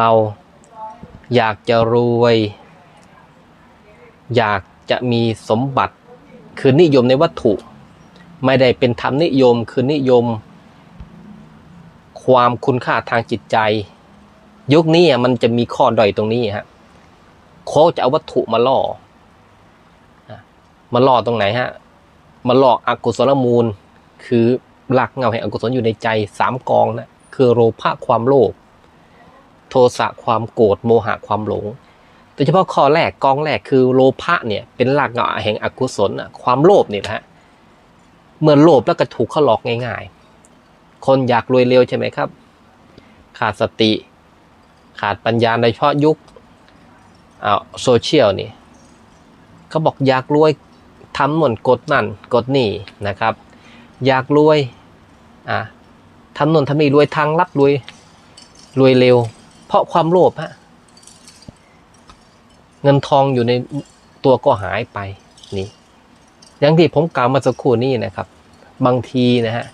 เราอยากจะรวย อยากจะมีสมบัติ คือนิยมในวัตถุ ไม่ได้เป็นธรรมนิยม คือนิยม ความคุณค่าทางจิตใจ ยุคนี้อะมันจะมีข้อด้อยตรงนี้ฮะเขาจะเอาวัตถุมาล่อ มาล่อตรงไหนฮะ มาล่ออกุศลมูล คือหลักเงาแห่งอกุศลอยู่ในใจสามกองนะคือโลภะความโลภ โทสะความโกรธโมหะความหลงโดยเฉพาะข้อแรกกองแรกคือโลภะเนี่ยเป็นหลักเงาแห่งอกุศลน่ะความโลภเนี่ยนะฮะเมื่อโลภแล้วก็ถูกเขาหลอกง่ายๆ คนอยากรวยเร็วใช่ไหมครับ ขาดสติ ขาดปัญญาโดยเฉพาะยุคอ่าโซเชียลนี่เขาบอกอยากรวยทำหมนกดนั่นกดนี่นะครับ อยากรวยอะทำนนทำนี่รวยทางลับรวยรวยเร็ว เพราะความโลภฮะเงินทองอยู่ในตัวก็หายไปนี่ อย่างที่ผมกล่าวมาสักครู่นี้นะครับ บางทีนะฮะ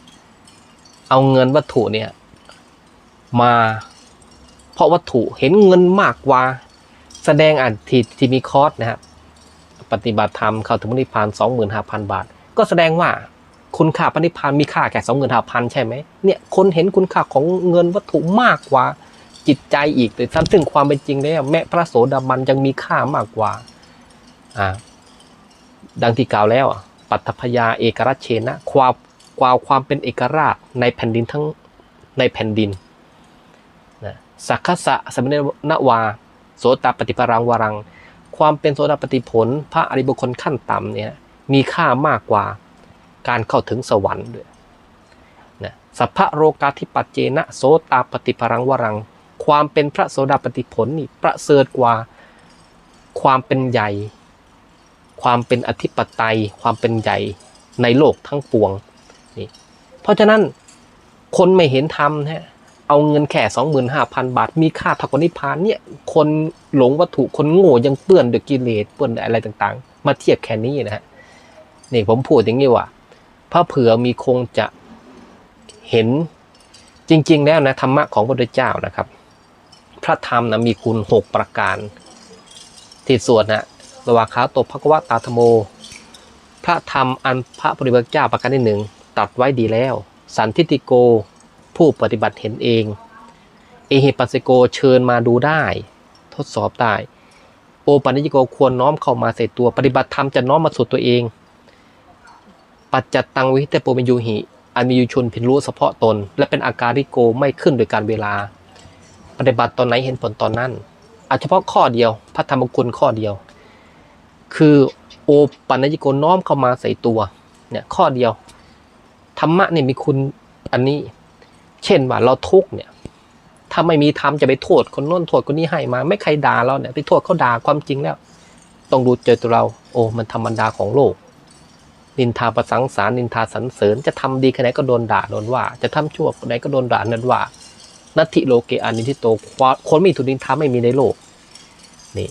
เอาเงินวัตถุเนี่ย มา เพราะวัตถุเห็นเงินมากกว่า แสดงอ่านที่ที่มีคอร์สนะครับปฏิบัติธรรมเข้าถึงนิพพานสองหมื่นห้าพันบาท ก็แสดงว่าคุณค่าปณิพานมีค่าแค่สองหมื่นห้าพันใช่ไหมเนี่ยคนเห็นคุณค่าของเงินวัตถุมากกว่า จิตใจอีกแต่ซ้ำซึ่งความเป็นจริงแล้วแม้พระโสดาบันยังมีค่ามากกว่าอ่าดังที่กล่าวแล้วปัตถพยาเอกราชเชนะความกล่าวความเป็นเอกราชในแผ่นดินทั้งในแผ่นดินนะสักขะสมเนนวา โสตปฏิปรังวรัง ความเป็นโสดาปฏิผล พระอริบุคคลขั้นต่ำเนี่ยมีค่ามากกว่าการเข้าถึงสวรรค์ด้วยนะสัพพะโรกาธิปัจเจนะโสตาปฏิปรังวรัง ความเป็นพระโสดาปฏิผลนี่ประเสริฐกว่าความเป็นใหญ่ ความเป็นอธิปไตย ความเป็นใหญ่ในโลกทั้งปวงนี่เพราะฉะนั้นคนไม่เห็นธรรมนะฮะเอาเงินแค่สองหมื่นห้าพันบาท มีค่าเท่ากับนิพพานเนี่ยคนหลงวัตถุคนโง่ยังเปื้อนด้วยกิเลสเปื้อนอะไรต่างๆ มาเทียบแค่นี้นะฮะนี่ผมพูดอย่างนี้ว่าพระเผื่อมีคงจะเห็นจริง ๆ แล้วนะธรรมะของพระพุทธเจ้านะครับ ระธรรมนะมีคุณหกประการ ที่สวดนะระวาขาตบพระกวตาธโม พระธรรมอันพระปฏิบัติเจ้าประการที่หนึ่งตัดไว้ดีแล้ว สันทิติโกผู้ปฏิบัติเห็นเอง เอหิปัสโกเชิญมาดูได้ ทดสอบได้ โอปัญญิโกควรน้อมเข้ามาใส่ตัวปฏิบัติธรรมจะน้อมมาสู่ตัวเอง ปัจจัตตังวิเตโปเมยูหิอันมีอยู่ชนพินรู้เฉพาะตน และเป็นอาการิโกไม่ขึ้นโดยการเวลา ปฏิบัติตอนไหนเห็นผลตอนนั้นอาจเฉพาะข้อเดียว พระธรรมกุลข้อเดียว คือโอปัญญิโกน้อมเข้ามาใส่ตัวเนี่ยข้อเดียวธรรมะเนี่ยมีคุณอันนี้ เช่นว่าเราทุกเนี่ยถ้าไม่มีธรรมจะไปโทษคนโน้นโทษคนนี้ให้มา ไม่ใครด่าเราเนี่ยไปโทษเขาด่าความจริงแล้ว ต้องดูเจอตัวเรา โอ้มันธรรมดาของโลก นินทาประสังสารนินทาสรรเสริญจะทำดีแค่ไหนก็โดนด่าโดนว่า จะทำชั่วแค่ไหนก็โดนด่านั้นว่า นัตถิโลเกอานิทิโตคนไม่ถูกนินทาไม่มีในโลกนี่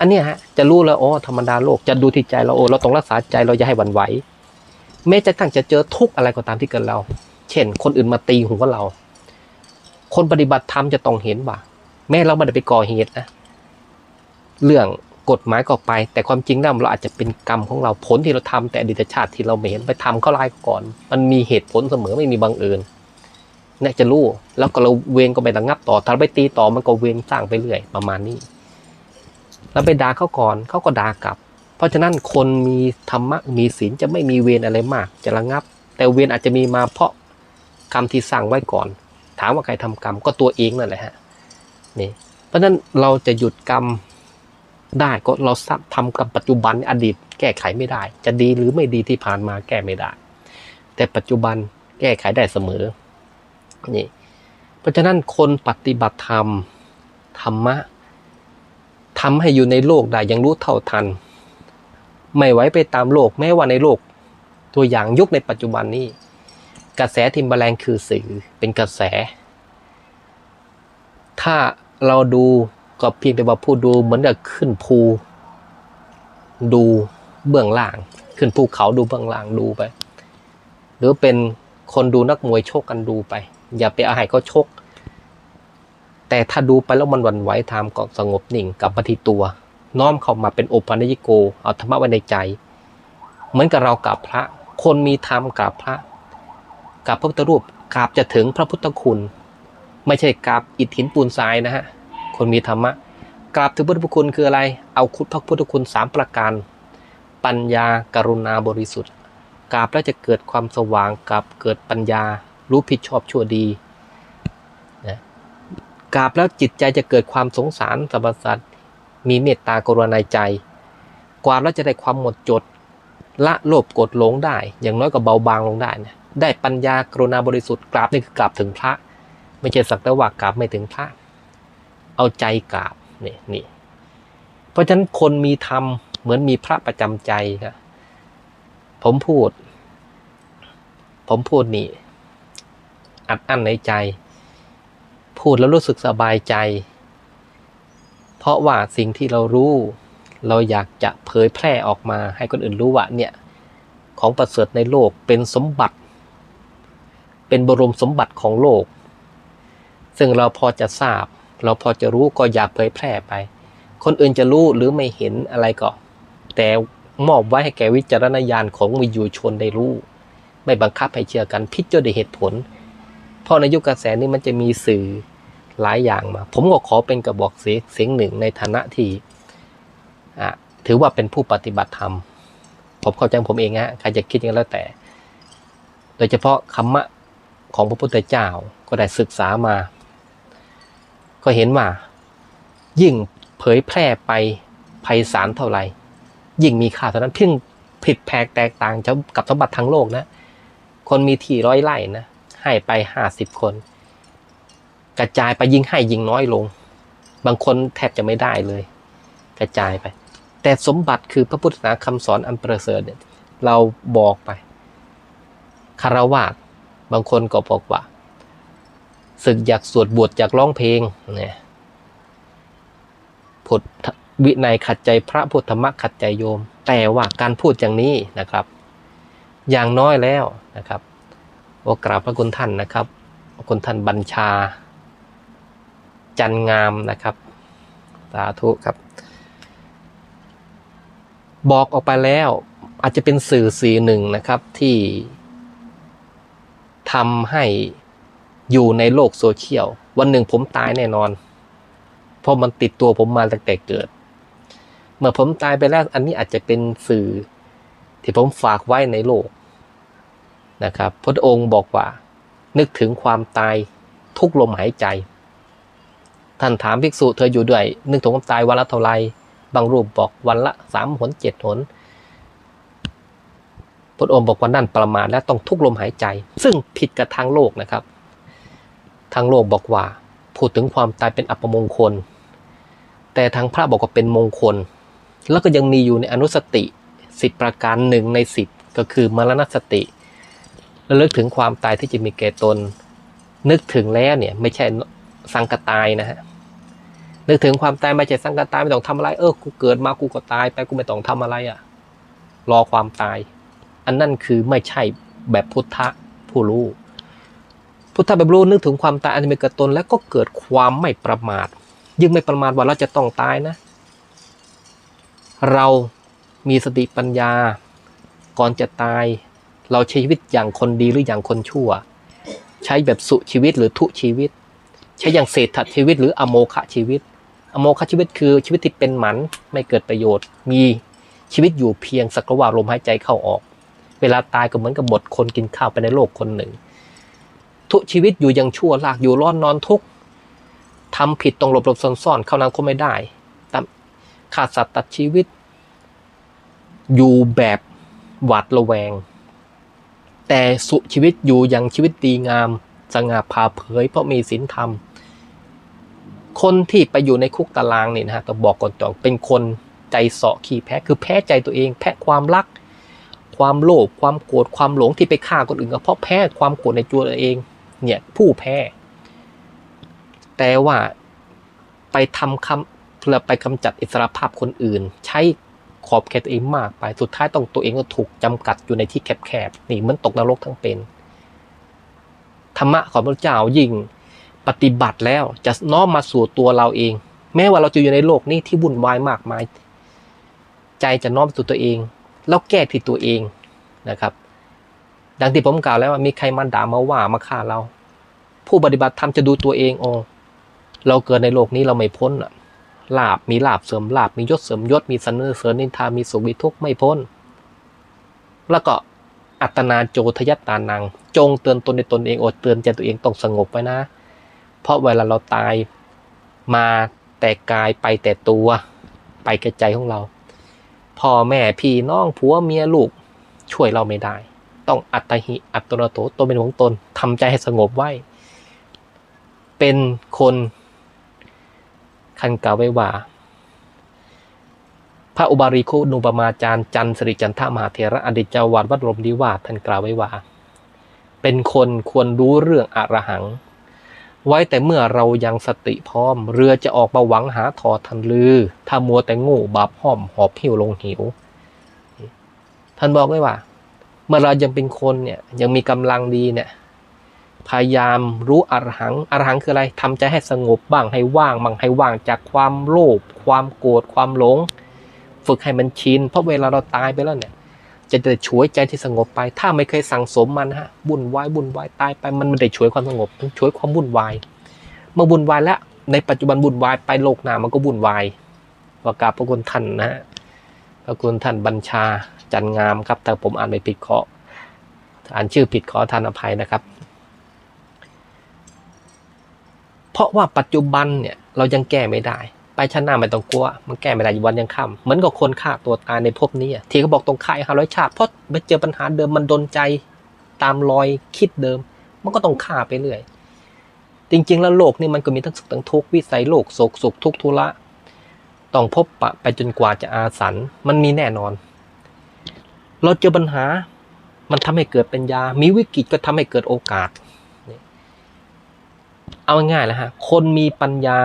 อันเนี้ยฮะจะรู้แล้วโอ๋อธรรมดาโลกจะดูที่ใจเราโอ้เราต้องรักษาใจเราอย่าให้หวั่นไหวแม้จะตั้งจะเจอทุกอะไรก็ตามที่เกิดเรา เช่น คนอื่นมาตีหัวเรา คนปฏิบัติธรรมจะต้องเห็นว่า แม้เราไม่ได้ไปก่อเหตุนะเรื่องกฎหมายก็ไป แต่ความจริงแล้วเราอาจจะเป็นกรรมของเราผลที่เราทำแต่อดีตชาติที่เราไม่เห็นไปทำเขาลายก่อน มันมีเหตุผลเสมอไม่มีบังเอิญ เนี่ยจะรู้แล้วก็เราเวรก็ไประงับต่อถ้าไปตีต่อมันก็เวรสร้างไปเรื่อยประมาณนี้เราไปด่าเขาก่อนเขาก็ด่ากลับ เพราะฉะนั้นคนมีธรรมะมีศีลจะไม่มีเวรอะไรมาก จะระงับ แต่เวรอาจจะมีมาเพราะกรรมที่สั่งไว้ก่อน ถามว่าใครทำกรรมก็ตัวเองนั่นแหละฮะนี่เพราะฉะนั้นเราจะหยุดกรรมได้ก็เราทำกรรมปัจจุบันอดีตแก้ไขไม่ได้ จะดีหรือไม่ดีที่ผ่านมาแก้ไม่ได้ แต่ปัจจุบันแก้ไขได้เสมอ นี่เพราะฉะนั้นคนปฏิบัติธรรมธรรมะทำให้อยู่ในโลกได้ยังรู้เท่าทัน ไม่ไว้ไปตามโลกแม้ว่าในโลก ตัวอย่างยุคในปัจจุบันนี้ กระแสทิมแมลงคือสื่อเป็นกระแส ถ้าเราดูก็เพียงแต่ว่าผู้ดูเหมือนกับขึ้นภูดูเบื้องล่าง ขึ้นภูเขาดูเบื้องล่างดูไป หรือเป็นคนดูนักมวยโชกกันดูไป อย่าไปเอาให้เขาชก แต่ถ้าดูไปแล้วมันวันไหวทามก็สงบนิ่งกับมาที่ตัว น้อมเข้ามาเป็นโอปัญญิโกเอาธรรมะไว้ในใจ เหมือนกับเรากราบพระ คนมีธรรมกราบพระกราบพระพุทธรูปกราบจะถึงพระพุทธคุณ ไม่ใช่กราบอิฐหินปูนทรายนะฮะคนมีธรรมะกราบถึงพุทธคุณคืออะไร เอาคุณพระพุทธคุณสามประการ ปัญญากรุณาบริสุทธิ์กราบแล้วจะเกิดความสว่างกราบเกิดปัญญา รู้ผิดชอบชั่วดีนะกราบแล้วจิตใจจะเกิดความสงสารสรรพสัตว์มีเมตตากรุณาใจ กว่าแล้วจะได้ความหมดจด ละโลภกรธหลงได้ อย่างน้อยก็เบาบางลงได้นะได้ปัญญากรุณาบริสุทธิ์กราบนี่คือกราบถึงพระ ไม่ใช่สักแต่ว่ากราบไม่ถึงพระ เอาใจกราบนี่นี่เพราะฉะนั้นคนมีธรรมเหมือนมีพระประจำใจนะผมพูด ผมพูดนี่ อัดอั้นในใจ พูดแล้วรู้สึกสบายใจ เพราะว่าสิ่งที่เรารู้ เราอยากจะเผยแพร่ออกมาให้คนอื่นรู้ว่าเนี่ยของประเสริฐในโลกเป็นสมบัติ เป็นบรมสมบัติของโลก ซึ่งเราพอจะทราบ เราพอจะรู้ก็อยากเผยแพร่ไป คนอื่นจะรู้หรือไม่เห็นอะไรก็ แต่มอบไว้ให้แก่วิจารณญาณของวิญญูชนได้รู้ ไม่บังคับให้เชื่อกันพิจารณาเหตุผล เพราะในยุคกระแสนี้มันจะมีสื่อหลายอย่างมา ผมก็ขอเป็นกระบอกเสียงหนึ่งในฐานะที่ถือว่าเป็นผู้ปฏิบัติธรรม ผมเข้าใจผมเองฮะใครจะคิดยังไงแล้วแต่ โดยเฉพาะคำมะของพระพุทธเจ้าก็ได้ศึกษามา ก็เห็นว่า ยิ่งเผยแพร่ไปไพศาลเท่าไหร่ยิ่งมีค่าเท่านั้นเพียงผิดแผกแตกต่างกับสมบัติทางโลกนะ คนมีที่ร้อยไร่นะ ให้ไปห้าสิบคน กระจายไปยิ่งให้ยิ่งน้อยลง บางคนแทบจะไม่ได้เลย กระจายไป แต่สมบัติคือพระพุทธศาสนาคำสอนอันประเสริฐเนี่ยเราบอกไปคารวะบางคนก็บอกว่าศึกอยากสวดบวชอยากร้องเพลงเนี่ยพุทธวินัยขัดใจพระพุทธธรรมะขัดใจโยม แต่ว่าการพูดอย่างนี้นะครับ อย่างน้อยแล้วนะครับ โอกราบพระคุณท่านนะครับพระคุณท่านบัญชา จันงามนะครับสาธุครับ บอกออกไปแล้วอาจจะเป็นสื่อสีหนึ่งนะครับที่ทำให้อยู่ในโลกโซเชียล วันหนึ่งผมตายแน่นอน เพราะมันติดตัวผมมาตั้งแต่เกิด เมื่อผมตายไปแล้วอันนี้อาจจะเป็นสื่อที่ผมฝากไว้ในโลก นะครับพระองค์บอกว่า นึกถึงความตายทุกลมหายใจ ท่านถามภิกษุเธออยู่ด้วย นึกถึงความตายวันละเท่าไรบางรูปบอกวันละสามหนเจ็ดหนพระองค์บอกว่านั่นประมาณและต้องทุกลมหายใจ ซึ่งผิดกับทางโลกนะครับ ทางโลกบอกว่า พูดถึงความตายเป็นอัปมงคล แต่ทางพระบอกว่าเป็นมงคล แล้วก็ยังมีอยู่ในอนุสติสิบประการหนึ่งในสิบก็คือมรณสติ ระลึกถึงความตายที่จะมีแก่ตน นึกถึงแล้วเนี่ย ไม่ใช่สังกตายนะฮะนึกถึงความตายไม่ใช่สังกตายไม่ต้องทำอะไร เออกูเกิดมากูก็ตายไปกูไม่ต้องทำอะไรอะ่ะ รอความตาย อันนั่นคือไม่ใช่แบบพุทธะผู้รู้พุทธะแบบรู้นึกถึงความตายอันจะมีกับตนแล้วก็เกิดความไม่ประมาท ยิ่งไม่ประมาทว่าเราจะต้องตายนะ เรามีสติปัญญา ก่อนจะตาย เราใช้ชีวิตอย่างคนดีหรืออย่างคนชั่ว ใช้แบบสุชีวิตหรือทุชีวิต ใช้อย่างเศรษฐชีวิต หรืออโมคะชีวิต อโมคะชีวิตคือชีวิตที่เป็นหมันไม่เกิดประโยชน์ มีชีวิตอยู่เพียงสักว่าลมหายใจเข้าออก เวลาตายก็เหมือนกับหมดคนกินข้าวไปในโลกคนหนึ่ง ทุชีวิตอยู่อยังชั่วลากอยู่ร้อนนอนทุกข์ทำผิดต้องหลบหลบซ่อนซ่อนเข้านางก็ไม่ได้ตามฆ่าสัตว์ตัดชีวิต อยู่แบบหวาดระแวง แต่สุชีวิตอยู่อย่างชีวิตดีงามสง่าผ่าเผยเพราะมีศีลธรรม คนที่ไปอยู่ในคุกตารางนี่นะฮะต้องบอกก่อนจองเป็นคนใจเสาะขี้แพ้คือแพ้ใจตัวเอง แพ้ความรัก ความโลภความโกรธความหลงที่ไปฆ่าคนอื่นก็เพราะแพ้ความโกรธในตัวเองเนี่ยผู้แพ้ แต่ว่าไปทำคำเพื่อไปกำจัดอิสรภาพคนอื่น ใช้ ขอบเขตตัวเองมากไป สุดท้ายต้องตัวเองก็ถูกจำกัดอยู่ในที่แคบๆ นี่เหมันตกนรกทั้งเป็น ธรรมะของพระเจ้ายิ่งปฏิบัติแล้วจะน้อมมาสู่ตัวเราเอง แม้ว่าเราจะอยู่ในโลกนี้ที่วุ่นวายมากมาย ใจจะน้อมสู่ตัวเอง แล้วแก้ที่ตัวเองนะครับ ดังที่ผมกล่าวแล้วว่ามีใครมาด่ามาว่ามาฆ่าเรา ผู้ปฏิบัติธรรมจะดูตัวเองโอ้เราเกิดในโลกนี้เราไม่พ้นอะ ลาบมีลาบเสริมลาบมียศเสริมยศมีสนเนอเสริญนินทามีสุขมีทุกข์ไม่พ้น แล้วก็อัตนาโจทยัตตานัง จงเตือนตนในตนเองอดเตือนใจตัวเองต้องสงบไว้นะ เพราะเวลาเราตายมาแต่กายไปแต่ตัวไปแก่ใจของเราพ่อแม่พี่น้องผัวเมียลูกช่วยเราไม่ได้ ต้องอัตหิอัตโนโตตนเป็นของตนทำใจให้สงบไว้ เป็นคน คันกล่าวไว้ว่า พระอุบาริโคนุปมาจารย์จันสริจันทมหาเถระอดีตเจ้าวาดวัดลมดีวาสท่านกล่าวไว้ว่า เป็นคนควรรู้เรื่องอรหัง ไว้แต่เมื่อเรายังสติพร้อม เรือจะออกมาหวังหาทอทันลือ ถ้ามัวแต่โงูบาปห้อมหอบหิวลงหิว ท่านบอกไว้ว่า เมื่อเรายังเป็นคนเนี่ยยังมีกำลังดีเนี่ย พยายามรู้อรหังอรหังคืออะไรทำใจให้สงบบ้างให้ว่างบ้างให้ว่างจากความโลภความโกรธความหลง ฝึกให้มันชิน เพราะเวลาเราตายไปแล้วเนี่ย จะได้ช่วยใจที่สงบไป ถ้าไม่เคยสั่งสมมันฮะบุญวายบุญวายตายไปมันไม่ได้ช่วยความสงบ มันช่วยความบุญวาย เมื่อบุญวายแล้วในปัจจุบันบุญวายไปโลกหน้ามันก็บุญวายประกาบพระคุณท่านนะฮะพระคุณท่านบัญชาจันงามครับแต่ผมอ่านไม่ผิดขออ่านชื่อผิดขอทานอภัยนะครับ เพราะว่าปัจจุบันเนี่ยเรายังแก้ไม่ได้ ไปชั้นหน้าไม่ต้องกลัว มันแก้ไม่ได้วันยังค่ำเหมือนกับคนฆ่าตัวตายในภพนี้ที่เขาบอกต้องฆ่าห้าร้อยชาติเพราะไปเจอปัญหาเดิมมันดนใจตามรอยคิดเดิม มันก็ต้องฆ่าไปเรื่อยจริงๆ แล้วโลกนี่มันก็มีทั้งสุขทั้งทุกข์วิสัยโลกโศกสุขทุกข์ทุละต้องพบปะไปจนกว่าจะอาสันมันมีแน่นอน เราเจอปัญหา มันทำให้เกิดปัญญา มีวิกฤตก็ทำให้เกิดโอกาส เอาง่ายๆแล้วฮะ คนมีปัญญา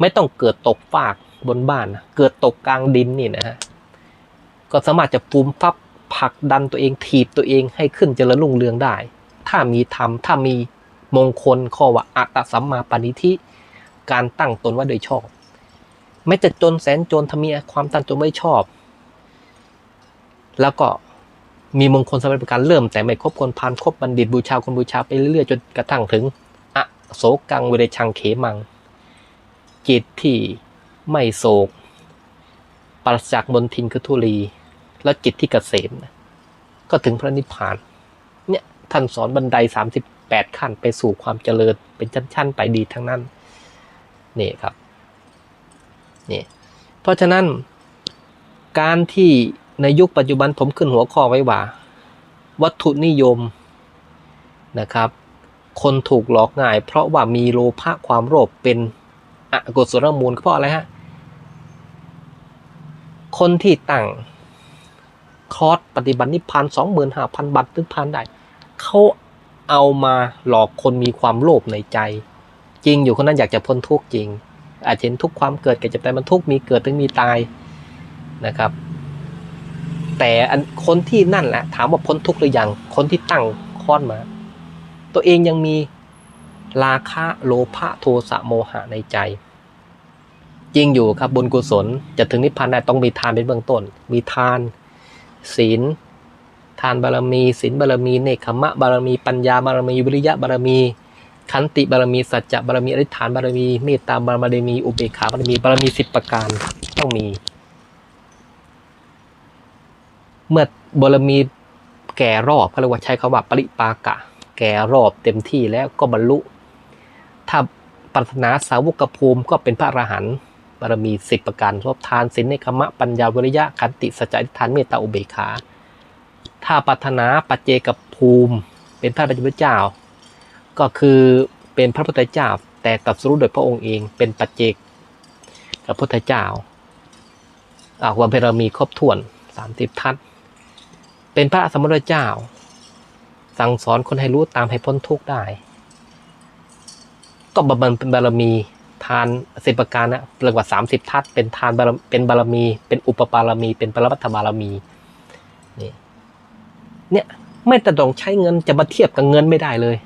ไม่ต้องเกิดตกฟากบนบ้านนะเกิดตกกลางดินนี่นะฮะ ก็สามารถจะฟูมฟับผลักดันตัวเองถีบตัวเองให้ขึ้นเจริญรุ่งเรืองได้ ถ้ามีธรรม ถ้ามีมงคลข้อว่าอัตตสัมมาปณิธิการตั้งตนว่าโดยชอบไม่จะจนแสนจนทำมีความตั้งตนไม่ชอบ แล้วก็มีมงคลสำหรับการเริ่มแต่ไม่คบคนพานคบบัณฑิตบูชาคนบูชาไปเรื่อยๆจนกระทั่งถึง โศกังเวเดชังเขมัง จิตที่ไม่โศกปราศจากมนทินคือทุลี แล้วจิตที่เกษมนะก็ถึงพระนิพพาน เนี่ยท่านสอนบันไดสามสิบแปดขั้นไปสู่ความเจริญเป็นชั้น ๆ ไปดีทั้งนั้น นี่ครับ นี่ เพราะฉะนั้นการที่ในยุคปัจจุบันผมขึ้นหัวข้อไว้ว่า วัตถุนิยมนะครับ คนถูกหลอกง่าย เพราะว่ามีโลภะความโลภเป็นอกุศลมูลเพราะอะไรฮะ คนที่ตั้งคอร์สปฏิบัตินิพพานสองหมื่นห้าพันบาทถึงพันได้ เขาเอามาหลอกคนมีความโลภในใจ จริงอยู่คนนั้นอยากจะพ้นทุกข์จริง อาจจะเห็นทุกความเกิดเกิดจากแต่มันทุกมีเกิดถึงมีตายนะครับ แต่อันคนที่นั่นแหละถามว่าพ้นทุกข์หรือยังคนที่ตั้งค้อนมา ตัวเองยังมีราคะโลภะโทสะโมหะในใจ จริงอยู่ครับบุญกุศลจะถึงนิพพานได้ต้องมีทานเป็นเบื้องต้น มีทาน ศีล ทานบารมี ศีลบารมี เนคขมะบารมี ปัญญาบารมี วิริยะบารมี ขันติบารมี สัจจะบารมีอธิฐานบารมี เมตตาบารมี อุเบกขาบารมี บารมีสิบประการต้องมี เมื่อบารมีแก่รอบเขาเรียกว่าใช้คำว่าปริปากะ แก่รอบเต็มที่แล้วก็บรรลุ ถ้าปรารถนาสาวกภูมิก็เป็นพระอรหันต์บารมีสิบประการรบทานศีลในคมะปัญญาวิริยะขันติสัจจะอธิษฐานเมตตาอุเบกขา ถ้าปรารถนาปัจเจกภูมิ เป็นพระปัจจุบันเจ้า ก็คือเป็นพระพุทธเจ้า แต่ตรัสรู้โดยพระองค์เองเป็นปัจเจกพระพุทธเจ้าอาควารมีครบถ้วนสามสิบทัศน์เป็นพระสมณเจ้า สั่งสอนคนให้รู้ตามให้พ้นทุกข์ได้ ก็บำเพ็ญเป็นบารมี ทานสิบประการนะเรียกว่าสามสิบทัศน์เป็นทานบารเป็นบารมี เป็นอุปบารมี เป็นปรมัตถบารมีนี่เนี่ยไม่แต่ต้องใช้เงินจะมาเทียบกับเงินไม่ได้เลย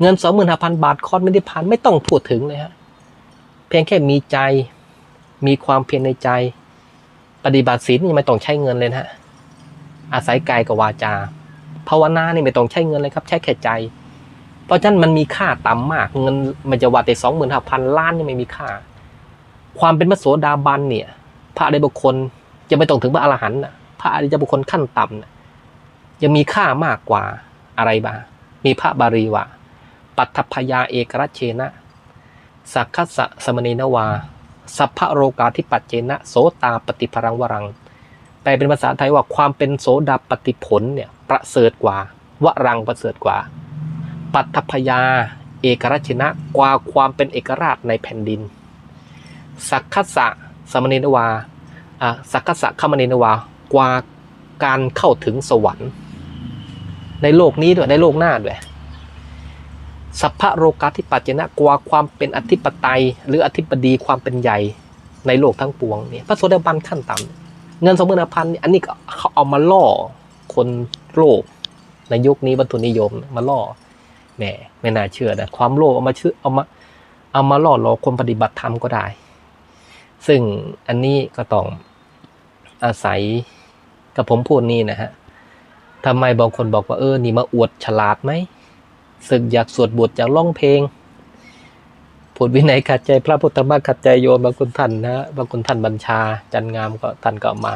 เงินสองหมื่นห้าพันบาทคอร์สไม่ได้พันไม่ต้องพูดถึงเลยฮะเพียงแค่มีใจมีความเพียรในใจ ปฏิบัติศีลนี่ไม่ต้องใช้เงินเลยนะฮะอาศัยกายกับวาจา ภาวนานี่ไม่ต้องใช้เงินเลยครับ ใช้แค่ใจ เพราะฉะนั้นมันมีค่าต่ำมาก เงินมันจะว่าแต่สองหมื่นห้าพันล้านยังไม่มีค่า ความเป็นพระโสดาบันเนี่ย พระอริยบุคคลจะไม่ต้องถึงพระอรหันต์นะพระอริยบุคคลขั้นต่ำนะยังมีค่ามากกว่าอะไรบ้างมีพระบาลีว่าปัตถพยาเอกรัชเชนะสักขสะสมณีนวา สัพพะโรกาธิปัจเจนะ โสตาปฏิพรังวรัง ลเป็นภาษาไทยว่าความเป็นโสดาปฏิผลเนี่ยประเสริฐกว่าวรังประเสริฐกว่า ปัตถพยา เอกรัชนะกว่าความเป็นเอกราชในแผ่นดิน สักขสะสมณีนวาอ่าสักขสะขมณีนวากว่าการเข้าถึงสวรรค์ ในโลกนี้ด้วยในโลกหน้าด้วยสัพพะโรกาธิปัจเจนะกว่าความเป็นอธิปไตย หรืออธิปดีความเป็นใหญ่ในโลกทั้งปวงเนี่ยพระโสดาบันขั้นต่ำ เงินสองหมื่นพันนี่อันนี้ก็เขาเอามาล่อคนโลภในยุคนี้บรรทุนิยมมาล่อแหมไม่น่าเชื่อนะความโลภเอามาชื่อเอามาเอามาล่อหลอกคนปฏิบัติธรรมก็ได้ ซึ่งอันนี้ก็ต้องอาศัยกับผมพูดนี่นะฮะทำไมบางคนบอกว่าเออนี่มาอวดฉลาดไหมศึกอยากสวดบทจากร้องเพลง พูดวินัยขัดใจพระพุทธมรรคขัดใจโยมบางคนท่านนะบางคนท่านบัญชา จันงามก็ท่านก็มา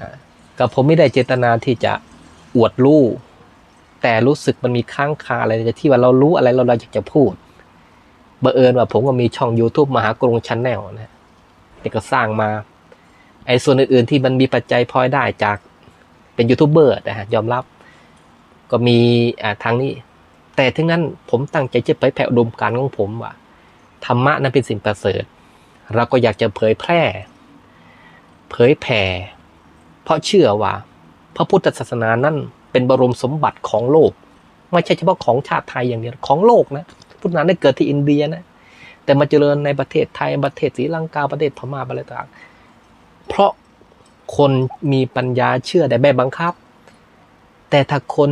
อ่ากับผมไม่ได้เจตนาที่จะอวดรู้แต่รู้สึกมันมีค้างคาอะไรที่ว่าเรารู้อะไรเราเราอยากจะพูดบังเอิญว่าผมก็มีช่อง YouTube มหากรุงชันแนลนะเด็กก็สร้างมา ไอ้ส่วนอื่นๆที่มันมีปัจจัยพลอยได้จากเป็นยูทูบเบอร์นะฮะยอมรับ ก็มีอ่าทางนี้ แต่ทั้งนั้นผมตั้งใจจะเผยแผ่อุดมการณ์ของผมว่า ธรรมะนั้นเป็นสิ่งประเสริฐ เราก็อยากจะเผยแพร่ เผยแผ่ เพราะเชื่อว่า พระพุทธศาสนานั้นเป็นบรมสมบัติของโลก ไม่ใช่เฉพาะของชาติไทยอย่างเดียวของโลกนะพุทธศาสนาได้เกิดที่อินเดียนะแต่มาเจริญในประเทศไทยประเทศศรีลังกาประเทศพม่าอะไรต่างเพราะคนมีปัญญาเชื่อได้แบบบังคับ แต่ถ้าคน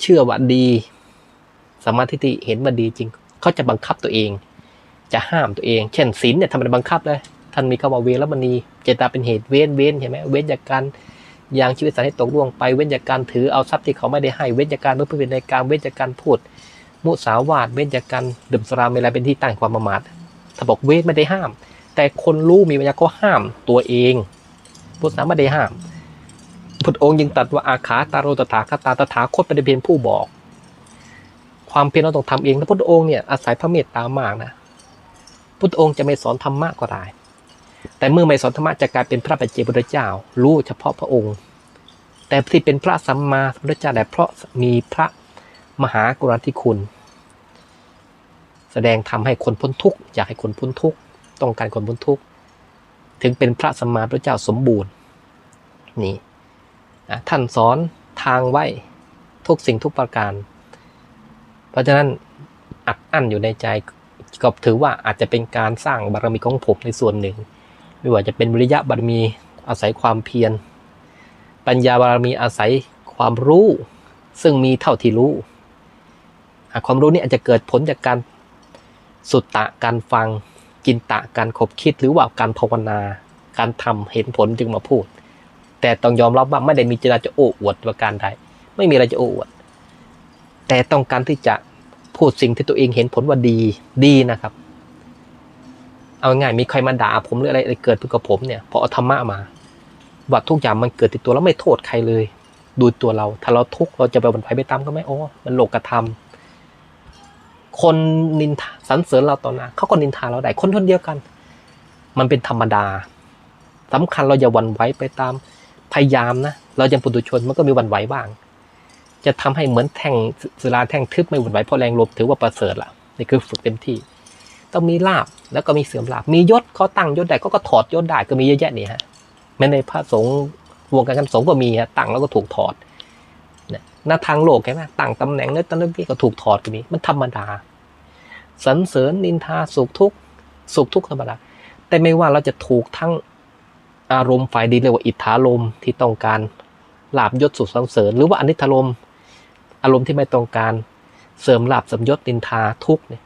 เชื่อว่าดีสมาธิเห็นว่าดีจริง เขาจะบังคับตัวเอง จะห้ามตัวเอง เช่นศีลเนี่ยทำไมบังคับเลย ท่านมีคำว่าเวรมณีเจตาเป็นเหตุเว้นเว้นใช่ไหมเว้นจากการยังชีวิตสัตว์ให้ตกล่วงไปเว้นจากการถือเอาทรัพย์ที่เขาไม่ได้ให้เว้นจากการเมื่อเป็นในการเว้นจากการพูด มุสาวาทเว้นจากการดื่มสุราเมลัยเป็นที่ตั้งความประมาทถ้าบอกเว้นไม่ได้ห้าม แต่คนรู้มีปัญญาก็ห้ามตัวเองพุทธาสนาไม่ได้ห้ามพุทธองค์ยังตรัสว่าอาขาตาโรตถาคตาตถาคตเป็นเพียงผู้บอก ความเพียรเราต้องทำเองแล้วพุทธองค์เนี่ยอาศัยพระเมตตามากนะ พุทธองค์จะไม่สอนธรรมะก็ได้ แต่เมื่อไม่สอนธรรมะจะกลายเป็นพระปัจเจกพุทธเจ้า รู้เฉพาะพระองค์ แต่ที่เป็นพระสัมมาสัมพุทธเจ้าได้เพราะมีพระมหากรุณาธิคุณ แสดงทำให้คนพ้นทุกข์อยากให้คนพ้นทุกข์ต้องการคนพ้นทุกข์ถึงเป็นพระสัมมาพุทธเจ้าสมบูรณ์นี่ท่านสอนทางไว้ทุกสิ่งทุกประการ เพราะฉะนั้นอัดอั้นอยู่ในใจ ก็ถือว่าอาจจะเป็นการสร้างบารมีของผมในส่วนหนึ่ง ไม่ว่าจะเป็นวิริยะบารมีอาศัยความเพียร ปัญญาบารมีอาศัยความรู้ ซึ่งมีเท่าที่รู้ความรู้นี้อาจจะเกิดผลจากการสุตตะการฟังกินตะการขบคิดหรือว่าการภาวนา การทำเห็นผลจึงมาพูด แต่ต้องยอมรับว่าไม่ได้มีเจตนาจะโอ้อวดประการใด ไม่มีอะไรจะโอ้อวด แต่ต้องการที่จะ พูดสิ่งที่ตัวเองเห็นผลว่าดี ดีนะครับ เอาง่ายมีใครมาด่าผมหรืออะไรเกิดขึ้นกับผมเนี่ยพอเอาธรรมะมาว่าทุกอย่างมันเกิดติดตัวแล้วไม่โทษใครเลย ดูตัวเรา ถ้าเราทุกข์เราจะไปบันไฟไปตามก็ไม่โอ้มันโลกกระทำคนนินทาสรรเสริญเราต่อหน้าเขาก็นินทาเราได้คนคนเดียวกัน มันเป็นธรรมดาสำคัญเราอย่าหวั่นไหวไปตามพยายามนะ เรายังปุถุชนมันก็มีหวั่นไหวบ้าง จะทำให้เหมือนแท่งศิลาแท่งทึบไม่หวั่นไหวเพราะแรงลมถือว่าประเสริฐละนี่คือฝึกเต็มที่ ต้องมีลาบแล้วก็มีเสื่อมลาบมียศเขาตั้งยศได้เขาก็ถอดยศได้ก็มีเยอะแยะนี่ฮะแม้ในพระสงฆ์วงการกันสงฆ์ก็มีฮะตั้งแล้วก็ถูกถอดเนี่ยหน้าทางโลกใช่ไหมตั้งตำแหน่งนั้นตำแหน่งนี้ก็ถูกถอดก็มีมันธรรมดาสรรเสริญนินทาสุขทุกสุขทุกธรรมดาแต่ไม่ว่าเราจะถูกทั้งอารมณ์ฝ่ายดีเรียกว่าอิทธารมที่ต้องการลาบยศสุขสรรเสริญ หรือว่าอนิธารม อารมณ์ที่ไม่ต้องการเสริมลาบสมยศนินทาทุกเนี่ย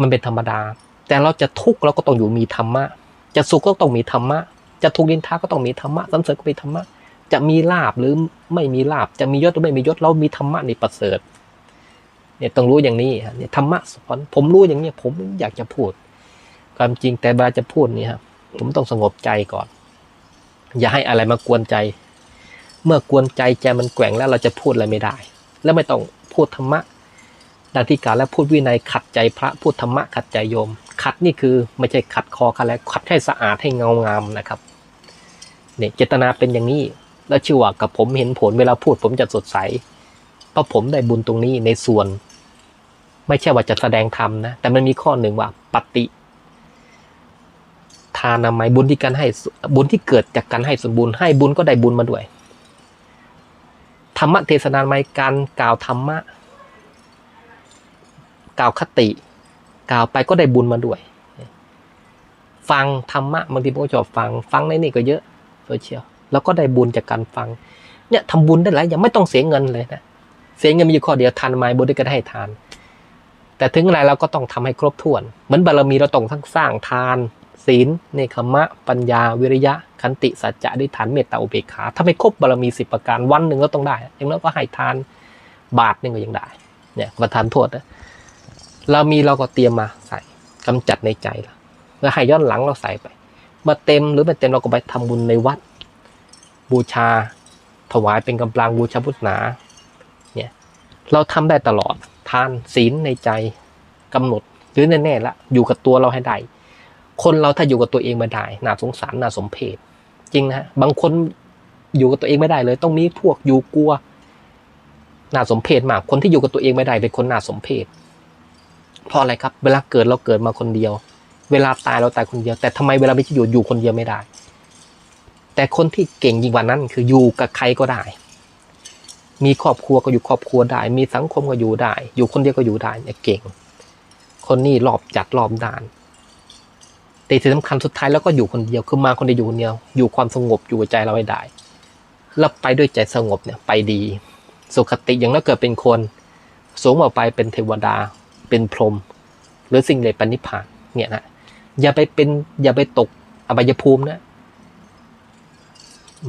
มันเป็นธรรมดา แต่เราจะทุกข์เราก็ต้องอยู่มีธรรมะ จะสุขก็ต้องมีธรรมะ จะทุกข์นินทาก็ต้องมีธรรมะสรรเสริญก็มีธรรมะ จะมีลาบหรือไม่มีลาบ จะมียศหรือไม่มียศเรามีธรรมะในประเสริฐ เนี่ยต้องรู้อย่างนี้เนี่ยธรรมะสอนผมรู้อย่างนี้ผมอยากจะพูด ความจริงแต่เวลาจะพูดนี่ครับผมต้องสงบใจก่อน อย่าให้อะไรมากวนใจ เมื่อกวนใจใจมันแกว่งแล้วเราจะพูดอะไรไม่ได้ แล้วไม่ต้องพูดธรรมะดังที่กล่าวแล้วพูดวินัยขัดใจพระพูดธรรมะขัดใจโยม ขัดนี่คือไม่ใช่ขัดคอขัดแล้วขัดให้สะอาดให้เงางามนะครับเนี่ยเจตนาเป็นอย่างนี้ แล้วชื่อว่ากับผมเห็นผลเวลาพูดผมจะสดใสเพราะผมได้บุญตรงนี้ในส่วน ไม่ใช่ว่าจะแสดงธรรมนะแต่มันมีข้อหนึ่งว่าปฏิทานามัยบุญที่การให้บุญที่เกิดจากการให้ส่วนบุญให้บุญก็ได้บุญมาด้วย ธรรมะเทศนาไมยการกล่าวธรรมะ กล่าวคติ กล่าวไปก็ได้บุญมาด้วย ฟังธรรมะบางทีผมก็ชอบฟัง ฟังในนี่ก็เยอะโซเชียลแล้วก็ได้บุญจากการฟัง เนี่ยทำบุญได้หลายอย่างไม่ต้องเสียเงินเลยนะเสียเงินมีอยู่ข้อเดียวทานไม้บุญด้วยกันให้ทาน แต่ถึงอะไรเราก็ต้องทำให้ครบถ้วน เหมือนบารมีเราต้องทั้งสร้างทาน ศีล เนคขมะ ปัญญา วิริยะ ขันติ สัจจะอธิฐาน เมตตา อุเบกขา ถ้าไม่ครบบารมีสิบประการวันหนึ่งเราต้องได้ อย่างนั้นก็ให้ทานบาทหนึ่งก็ยังได้ เนี่ยประทานโทษนะ เรามีเราก็เตรียมมาใส่กำจัดในใจเราแล้วให้ย้อนหลังเราใส่ไป มาเต็มหรือไม่เต็มเราก็ไปทำบุญในวัด บูชา ถวายเป็นกำลังบูชาพุทธนา เนี่ย เราทำได้ตลอด ทานศีลในใจกำหนดหรือแน่ๆละอยู่กับตัวเราให้ได้ คนเราถ้าอยู่กับตัวเองไม่ได้น่าสงสารน่าสมเพชจริงนะฮะบางคนอยู่กับตัวเองไม่ได้เลย ต้องมีพวกอยู่กลัวน่าสมเพชมาก คนที่อยู่กับตัวเองไม่ได้เป็นคนน่าสมเพชเพราะอะไรครับ เวลาเกิดเราเกิดมาคนเดียว เวลาตายเราตายคนเดียว แต่ทำไมเวลาไม่อยู่อยู่คนเดียวไม่ได้ แต่คนที่เก่งยิ่งกว่านั้น คืออยู่กับใครก็ได้ มีครอบครัวก็อยู่ครอบครัวได้ มีสังคมก็อยู่ได้ อยู่คนเดียวก็อยู่ได้เนี่ยเก่ง คนนี้รอบจัดรอบด้าน แต่ที่สำคัญสุดท้ายแล้วก็อยู่คนเดียวคือมาคนเดียวอยู่คนเดียว อยู่ความสงบอยู่ใจเราให้ได้แล้วไปด้วยใจสงบเนี่ยไปดี สุขติอย่างนั้นเกิดเป็นคน สูงออกไปเป็นเทวดา เป็นพรหมหรือสิ่งใดปณิพพานเนี่ยนะอย่าไปเป็นอย่าไปตกอบายภูมินะ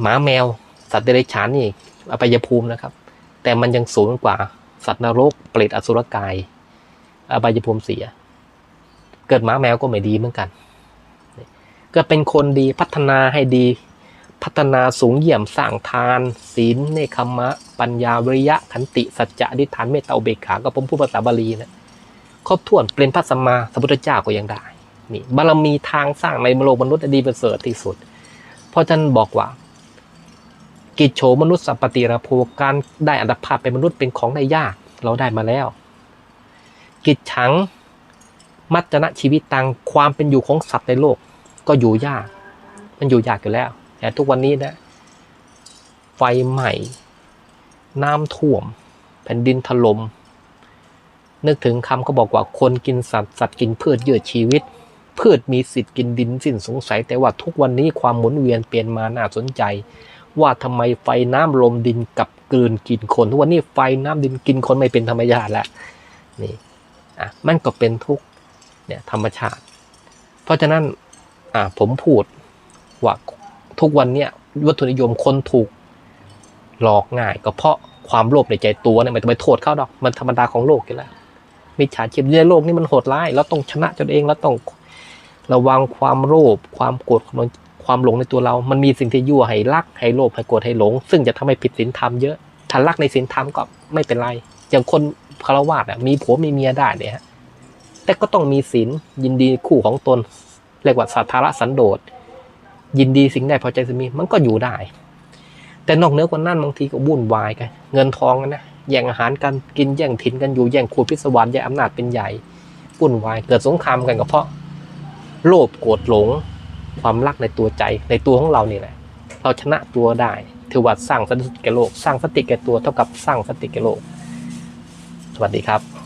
หมาแมว สัตว์เดรัจฉานนี่อบายภูมินะครับ แต่มันยังสูงกว่า สัตว์นรกเปรตอสุรกายอบายภูมิเสีย เกิดหมาแมวก็ไม่ดีเหมือนกัน ก็เป็นคนดีพัฒนาให้ดี พัฒนาสูงเยี่ยมสร้างทาน ศีลเนคขมะ ปัญญาวิริยะขันติสัจจะอธิษฐานเมตตาเบกขาก็ผมพูดภาษาบาลีนะครบถ้วนเป็นพระสัมมาสัมพุทธเจ้าก็ยังได้นี่บารมีทางสร้างในโลกมนุษย์ดีประเสริฐที่สุด เพราะท่านบอกว่า กิจโฉมนุษย์สัพปติระโภการได้อัตภาพเป็นมนุษย์เป็นของได้ยากเราได้มาแล้ว กิจฉังมัจจนะชีวิตตังความเป็นอยู่ของสัตว์ในโลก ก็อยู่ยาก มันอยู่ยากอยู่แล้ว แต่ทุกวันนี้นะไฟใหม่ น้ำท่วม แผ่นดินถลม่มนึกถึงคำเขาบอกว่าคนกินสัตว์สัตว์กินพืชเยืดชีวิต พืชมีสิทธิ์กินดินสิ้นสงสัย แต่ว่าทุกวันนี้ความหมุนเวียนเปลี่ยนมาน่าสนใจ ว่าทำไมไฟน้ำลมดินกับกลืนกินคน ทุกวันนี้ไฟน้ำดินกินคนไม่เป็นธรรมชาติแล้วนี่อะมันก็เป็นทุกเนี่ยธรรมชาติ เพราะฉะนั้น อะผมพูดว่าทุกวันเนี้ยวัตถุนิยมคนถูกหลอกง่าย ก็เพราะความโลภในใจตัวเนี่ยไม่ต้องไปโทษเขาดอกมันธรรมดาของโลกอยู่แล้วมิจฉาชีพในโลกนี้มันโหดร้ายเราต้องชนะตนเองเราต้องระวังความโลภความโกรธความหลงความหลงในตัวเรา มันมีสิ่งที่ยั่วให้รักให้โลภให้โกรธให้หลง ซึ่งจะทำให้ผิดศีลธรรมเยอะถ้ารักในศีลธรรมก็ไม่เป็นไร อย่างคนคารวะอะมีผัวมีเมียได้เนี่ยฮะแต่ก็ต้องมีศีลยินดีคู่ของตน เรียกว่าสัทธาระสันโดษยินดีสิ่งใดพอใจสมีมันก็อยู่ได้ แต่นอกเหนือกว่านั้นบางทีก็วุ่นวายกัน เงินทองกันนะแย่งอาหารกันกินแย่งถิ่นกันอยู่แย่งขูดพิศวรรค์แย่งอำนาจเป็นใหญ่วุ่นวายเกิดสงครามกันก็เพราะ โลภโกรธหลง ความรักในตัวใจในตัวของเรานี่แหละ เราชนะตัวได้ถือว่าสร้างสติแก่โลก สร้างสติแก่ตัวเท่ากับสร้างสติแก่โลก สวัสดีครับ